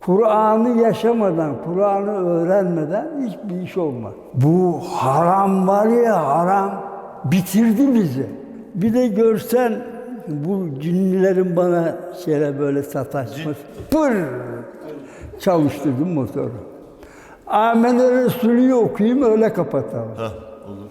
Kur'an'ı yaşamadan, Kur'an'ı öğrenmeden hiçbir iş olmaz. Bu haram var ya haram bitirdi bizi. Bir de görsen bu cinlilerin bana şöyle böyle sataşması. Pır çalıştırdım motoru. Amener Resulü'yü okuyayım öyle kapatalım. Hah olur.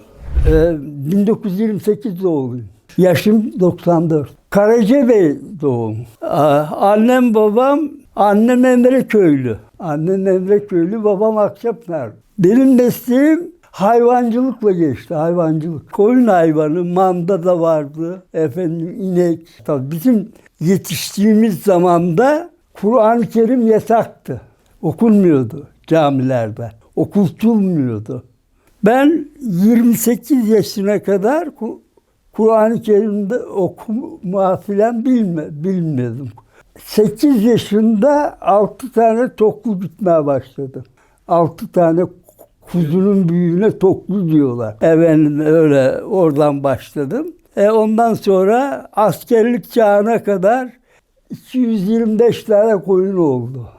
Ee, 1928 doğumluyum. Yaşım 94. Karacabey doğum. Aa, Annem babam, annem Emre Köylü. Annem Emre Köylü, babam Akçapınar. Benim mesleğim hayvancılıkla geçti, hayvancılık. Koyun hayvanı, manda da vardı, efendim inek. Tabii bizim yetiştiğimiz zamanda Kur'an-ı Kerim yasaktı. Okunmuyordu camilerde. Okutulmuyordu. Ben 28 yaşına kadar Ku- Kur'an-ı Kerim'de okuma filan bilme, bilmiyordum. 8 yaşında 6 tane toklu bitmeye başladım. 6 tane kuzunun büyüğüne toklu diyorlar. Efendim öyle oradan başladım. E ondan sonra askerlik çağına kadar 225 tane koyun oldu.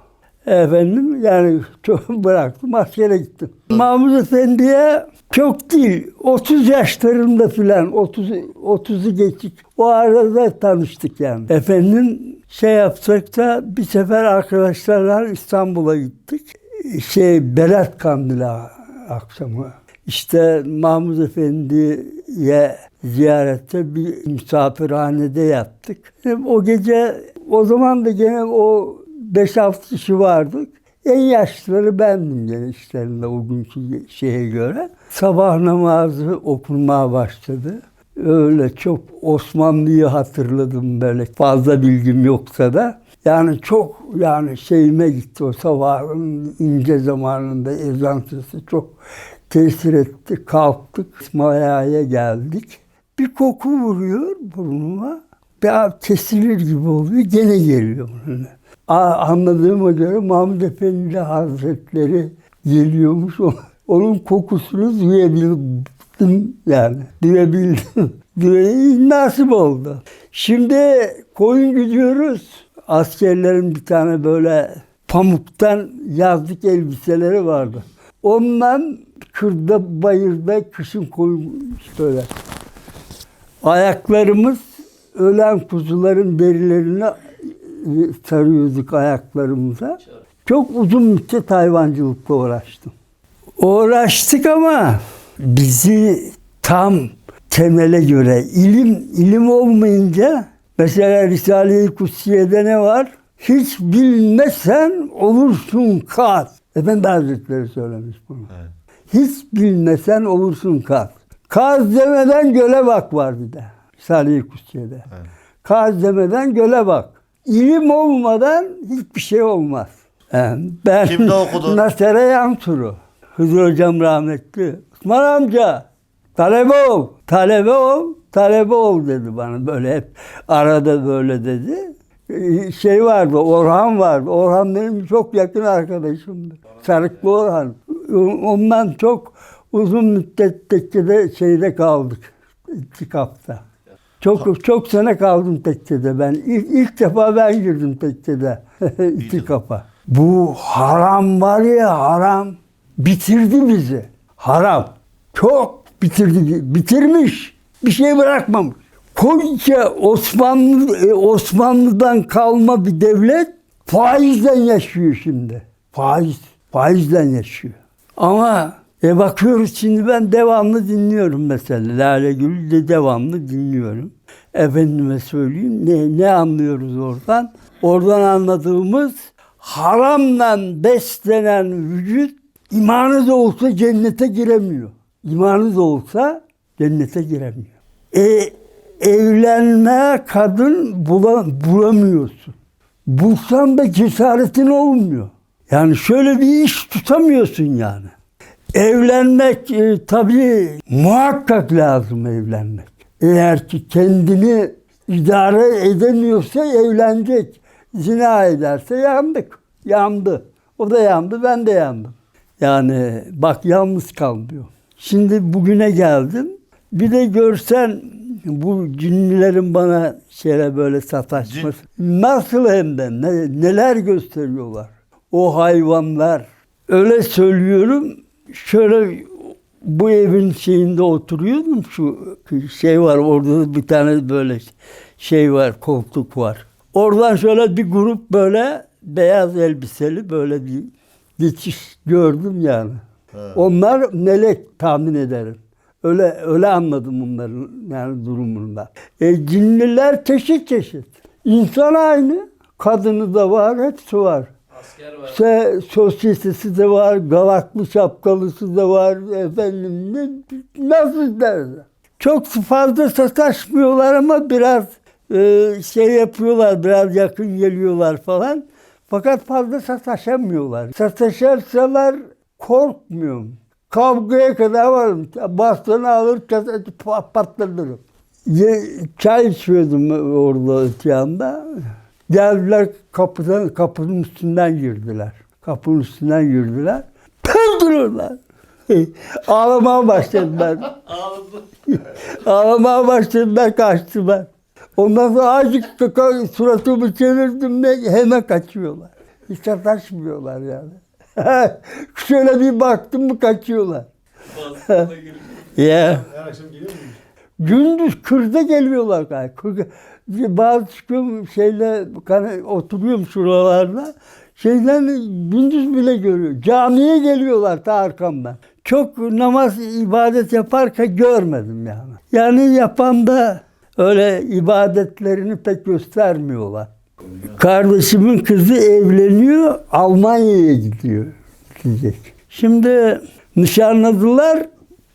Efendim yani çok bıraktım askere gittim. Mahmut Efendi'ye çok değil 30 yaşlarında filan 30 30'u geçik o arada tanıştık yani. Efendim şey yapsak da bir sefer arkadaşlarla İstanbul'a gittik. Şey Berat Kandili akşamı. İşte Mahmut Efendi'ye ziyarette bir misafirhanede yattık. O gece o zaman da gene o 5-6 kişi vardık. En yaşlıları bendim gene işlerinde o günkü şeye göre. Sabah namazı okunmaya başladı. Öyle çok Osmanlı'yı hatırladım böyle fazla bilgim yoksa da. Yani çok yani şeyime gitti o sabahın ince zamanında ezan sesi çok tesir etti. Kalktık İsmaila'ya geldik. Bir koku vuruyor burnuma. Bir kesilir gibi oluyor. Gene geliyor Anladığıma göre Mahmud Efendi Hazretleri geliyormuş. Onun kokusunu duyabildim yani. Duyabildim. Duy- Nasip oldu. Şimdi koyun gidiyoruz. Askerlerin bir tane böyle pamuktan yazlık elbiseleri vardı. Ondan kırda bayırda kışın koyun böyle. Ayaklarımız ölen kuzuların derilerini sarıyorduk ayaklarımıza. Çok uzun müddet hayvancılıkla uğraştım. Uğraştık ama bizi tam temele göre ilim ilim olmayınca mesela Risale-i Kutsiye'de ne var? Hiç bilmesen olursun kaz. Efendi Hazretleri söylemiş bunu. Evet. Hiç bilmesen olursun kaz. Kaz demeden göle bak var bir de. Risale-i Kutsiye'de. Evet. Kaz demeden göle bak. İlim olmadan hiçbir şey olmaz. Yani ben Kimde okudun? Nasere Yanturu. Hızır Hocam rahmetli. Osman amca talebe ol, talebe ol, talebe ol dedi bana böyle hep arada böyle dedi. Ee, Şey vardı, Orhan vardı. Orhan benim çok yakın arkadaşımdı. Sarıklı Orhan. Ondan çok uzun müddet tekkede şeyde kaldık. İtikafta. Çok çok sene kaldım tekkede ben. İlk, ilk defa ben girdim tekkede itikafa. Bu haram var ya haram bitirdi bizi. Haram. Çok bitirdi. Bitirmiş. Bir şey bırakmamış. Koca Osmanlı e, Osmanlı'dan kalma bir devlet faizden yaşıyor şimdi. Faiz. Faizden yaşıyor. Ama e bakıyoruz şimdi ben devamlı dinliyorum mesela. Lale Gül'ü de devamlı dinliyorum. Efendime söyleyeyim ne, ne anlıyoruz oradan? Oradan anladığımız haramla beslenen vücut imanı da olsa cennete giremiyor. İmanı da olsa cennete giremiyor. E, evlenme kadın bula, bulamıyorsun. Bulsan da cesaretin olmuyor. Yani şöyle bir iş tutamıyorsun yani. Evlenmek e, tabii muhakkak lazım evlenmek. Eğer ki kendini idare edemiyorsa evlenecek. Zina ederse yandık. Yandı. O da yandı, ben de yandım. Yani bak yalnız kalmıyor. Şimdi bugüne geldim. Bir de görsen bu cinlilerin bana şöyle böyle sataşması. Nasıl hem de ne- neler gösteriyorlar. o hayvanlar. Öyle söylüyorum. Şöyle bu evin şeyinde oturuyordum. Şu şey var orada bir tane böyle şey var, koltuk var. Oradan şöyle bir grup böyle beyaz elbiseli böyle bir geçiş gördüm yani. Onlar melek tahmin ederim. Öyle öyle anladım bunların yani durumunda. E, cinliler çeşit çeşit. İnsan aynı. Kadını da var, hepsi var. Asker var. Se, sosyetesi de var, galaklı şapkalısı da var, efendim ne, nasıl derler. Çok fazla sataşmıyorlar ama biraz e, şey yapıyorlar, biraz yakın geliyorlar falan. Fakat fazla sataşamıyorlar. Sataşarsalar korkmuyorum. Kavgaya kadar varım. Bastonu alır, patlatırım. Ye, çay içiyordum orada yanda. Geldiler kapıdan, kapının üstünden girdiler. Kapının üstünden girdiler. Pöldürürler. Ağlamaya başladılar. Ağlamaya başladılar, kaçtılar. Ondan sonra azıcık suratımı çevirdim de hemen kaçıyorlar. Hiç sataşmıyorlar yani. Şöyle bir baktım mı kaçıyorlar. Ya. Her akşam geliyor mu? Gündüz kırda geliyorlar galiba. Bazı çıkıyorum şeyle oturuyorum şuralarda. Şeyden gündüz bile görüyor. Camiye geliyorlar ta arkamdan. Çok namaz, ibadet yaparken görmedim yani. Yani yapan da öyle ibadetlerini pek göstermiyorlar. Kardeşimin kızı evleniyor, Almanya'ya gidiyor. Gidecek. Şimdi nişanladılar,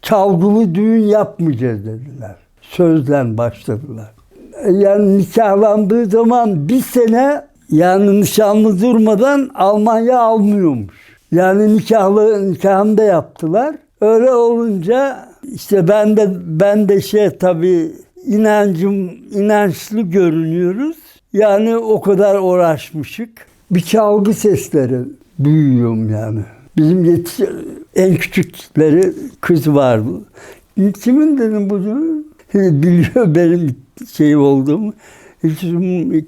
çalgılı düğün yapmayacağız dediler. Sözden başladılar. Yani nikahlandığı zaman bir sene yani nişanlı durmadan Almanya almıyormuş. Yani nikahlı nikahını da yaptılar. Öyle olunca işte ben de ben de şey tabii inancım inançlı görünüyoruz. Yani o kadar uğraşmışık. Bir çalgı sesleri duyuyorum yani. Bizim yetiş en küçükleri kız vardı. Kimin dedim bunu? Biliyor benim şey olduğumu. Hiç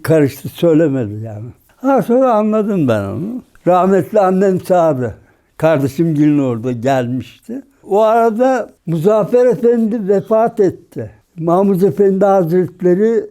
karıştı söylemedi yani. Ha sonra anladım ben onu. Rahmetli annem sağdı. Kardeşim gelin gelmişti. O arada Muzaffer Efendi vefat etti. Mahmud Efendi Hazretleri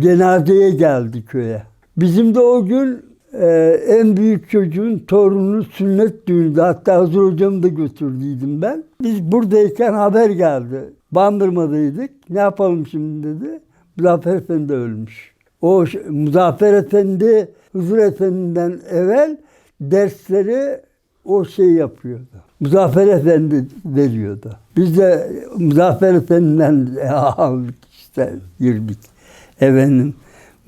cenazeye geldi köye. Bizim de o gün e, en büyük çocuğun torunu sünnet düğünde. Hatta Hazır hocamı da götürdüydüm ben. Biz buradayken haber geldi. Bandırmadaydık. Ne yapalım şimdi dedi. Muzaffer Efendi ölmüş. O Muzaffer Efendi Hızır Efendi'den evvel dersleri o şey yapıyordu. Muzaffer Efendi veriyordu. Biz de Muzaffer Efendi'den aldık işte girdik. Efendim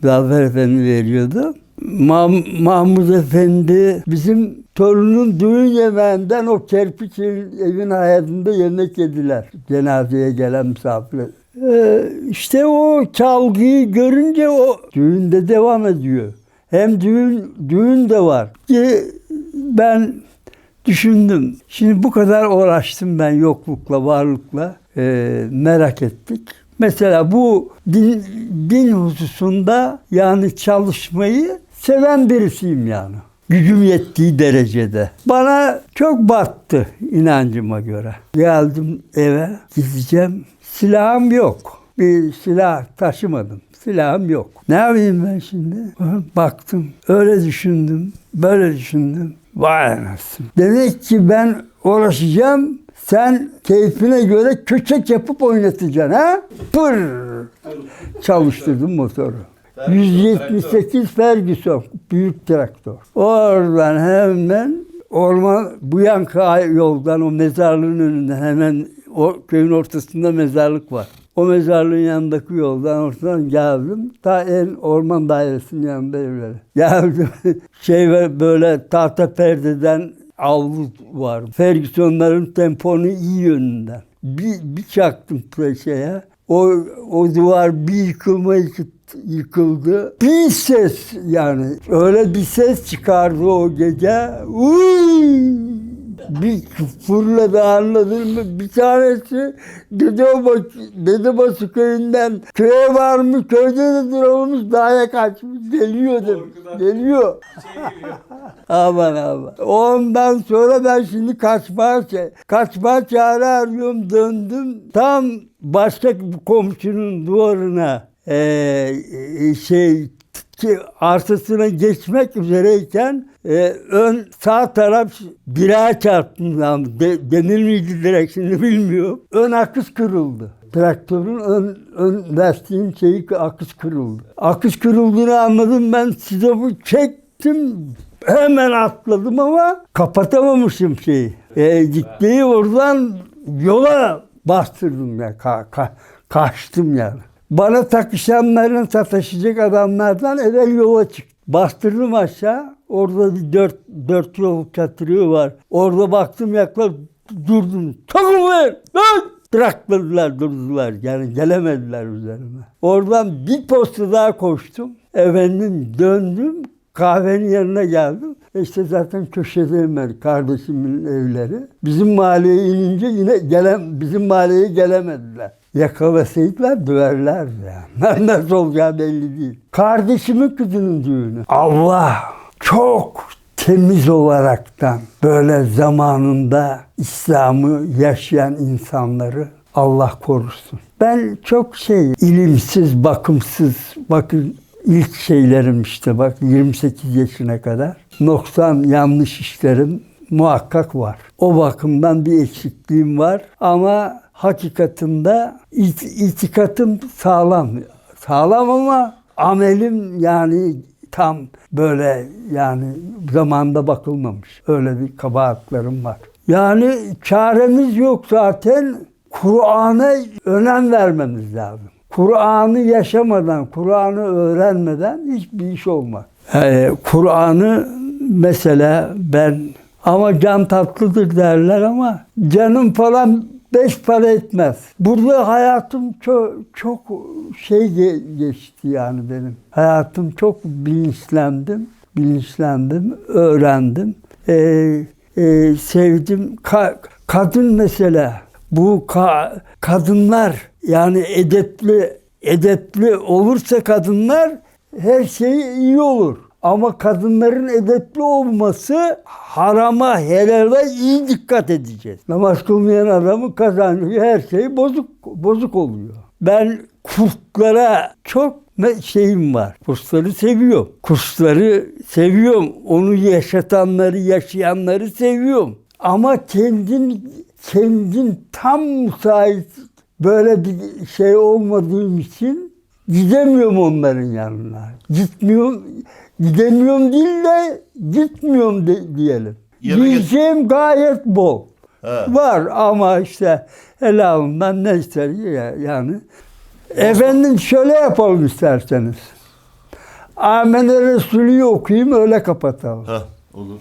Muzaffer Efendi veriyordu. Mah- Mahmud Efendi bizim torunun düğün yemeğinden o kerpiç evin, hayatında yemek yediler. Cenazeye gelen misafirler. Ee, işte o çalgıyı görünce o düğünde devam ediyor. Hem düğün düğün de var ki ben düşündüm. Şimdi bu kadar uğraştım ben yoklukla, varlıkla. Ee, merak ettik. Mesela bu din, din hususunda yani çalışmayı seven birisiyim yani. Gücüm yettiği derecede. Bana çok battı inancıma göre. Geldim eve gideceğim. Silahım yok. Bir silah taşımadım. Silahım yok. Ne yapayım ben şimdi? Baktım. Öyle düşündüm. Böyle düşündüm. Vay anasını. Demek ki ben uğraşacağım. Sen keyfine göre köçek yapıp oynatacaksın ha? Pır! Çalıştırdım motoru. 178 Ferguson büyük traktör. Oradan hemen orman bu yanka yoldan o mezarlığın önünden hemen o köyün ortasında mezarlık var. O mezarlığın yanındaki yoldan oradan geldim. Ta en orman dairesinin yanında evleri. Geldim. Şey böyle tahta perdeden avlu var. Ferguson'ların temponu iyi yönünden. Bir, bir çaktım şeye. O, o duvar bir yıkılma yıkı- yıkıldı. Bir ses yani. Öyle bir ses çıkardı o gece. Uy! Bir fırladı anladın mı? Bir tanesi Dedebaşı, Dedebaşı köyünden köye varmış, köyde de duramamış, dağa kaçmış, geliyor demiş. Geliyor. Şey. Aman aman. Ondan sonra ben şimdi kaçmaya, kaçmaya çare arıyorum. Döndüm. Tam başka komşunun duvarına eee, şey ki arsasına geçmek üzereyken e, ön sağ taraf bira çarptım. Yani de, denir miydi direkt şimdi bilmiyorum. Ön akış kırıldı. Traktörün ön, ön lastiğin şeyi akış kırıldı. Akış kırıldığını anladım ben size bu çektim hemen atladım ama kapatamamışım şeyi. E, gittiği oradan yola bastırdım ya. Ka- ka- kaçtım yani. Bana takışanların sataşacak adamlardan evvel yola çıktım. Bastırdım aşağı. Orada bir dört, dört yol çatırıyor var. Orada baktım yaklaş durdum. Takım ver! Lan! Bırakladılar durdular. Yani gelemediler üzerime. Oradan bir posta daha koştum. Efendim döndüm. Kahvenin yanına geldim. İşte zaten köşedeyim ben kardeşimin evleri. Bizim mahalleye inince yine gelen, bizim mahalleye gelemediler. Yakalasaydılar döverlerdi yani. Nasıl olacağı belli değil. Kardeşimin kızının düğünü. Allah çok temiz olaraktan böyle zamanında İslam'ı yaşayan insanları Allah korusun. Ben çok şey ilimsiz, bakımsız, bakın ilk şeylerim işte bak 28 yaşına kadar noksan yanlış işlerim muhakkak var. O bakımdan bir eksikliğim var ama hakikatinde it- itikatım sağlam. Sağlam ama amelim yani tam böyle yani zamanda bakılmamış. Öyle bir kabahatlerim var. Yani çaremiz yok zaten. Kur'an'a önem vermemiz lazım. Kur'an'ı yaşamadan, Kur'an'ı öğrenmeden hiçbir iş olmaz. Ee, Kur'an'ı mesela ben ama can tatlıdır derler ama canım falan beş para etmez. Burada hayatım çok çok şey ge- geçti yani benim. Hayatım çok bilinçlendim, bilinçlendim, öğrendim. Ee, e, sevdim. Ka- kadın mesela bu ka- kadınlar yani edepli edepli olursa kadınlar her şey iyi olur. Ama kadınların edepli olması harama, helale iyi dikkat edeceğiz. Namaz kılmayan adamı kazanıyor, her şey bozuk bozuk oluyor. Ben kurslara çok şeyim var. Kursları seviyorum. Kursları seviyorum. Onu yaşatanları, yaşayanları seviyorum. Ama kendin kendin tam müsait böyle bir şey olmadığım için gidemiyorum onların yanına. Gitmiyorum, gidemiyorum değil de gitmiyorum de, diyelim. Yemek- Diyeceğim gayet bol. He. Var ama işte helalından ne ister ya- yani. Efendim şöyle yapalım isterseniz. Amene Resulü'yü okuyayım öyle kapatalım. Ha olur.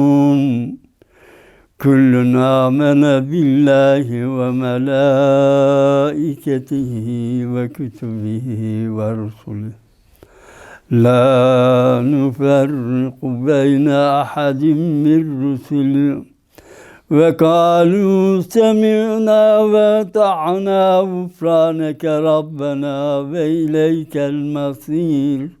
كل آمن بالله وملائكته وكتبه ورسله. لا نفرق بين أحد من رسله وقالوا سمعنا وأطعنا غفرانك ربنا وإليك المصير.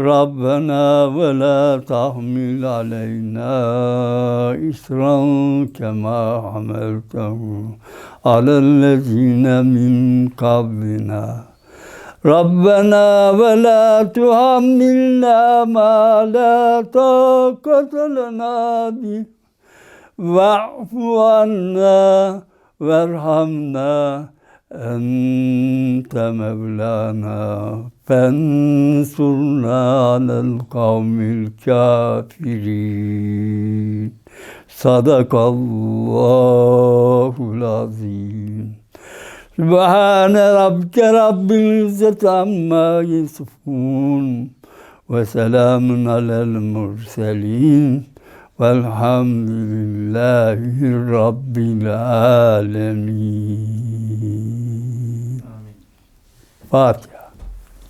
ربنا ولا تحمل علينا إسرا كما حملته على الذين من قبلنا ربنا ولا تحملنا ما لا طاقة لنا به Ve'fu anna verhamna ente فانصرنا على القوم الكافرين. صدق الله العظيم. سبحان ربك رب العزة عما يصفون وسلام على المرسلين والحمد لله رب العالمين. آمين. فاتحة.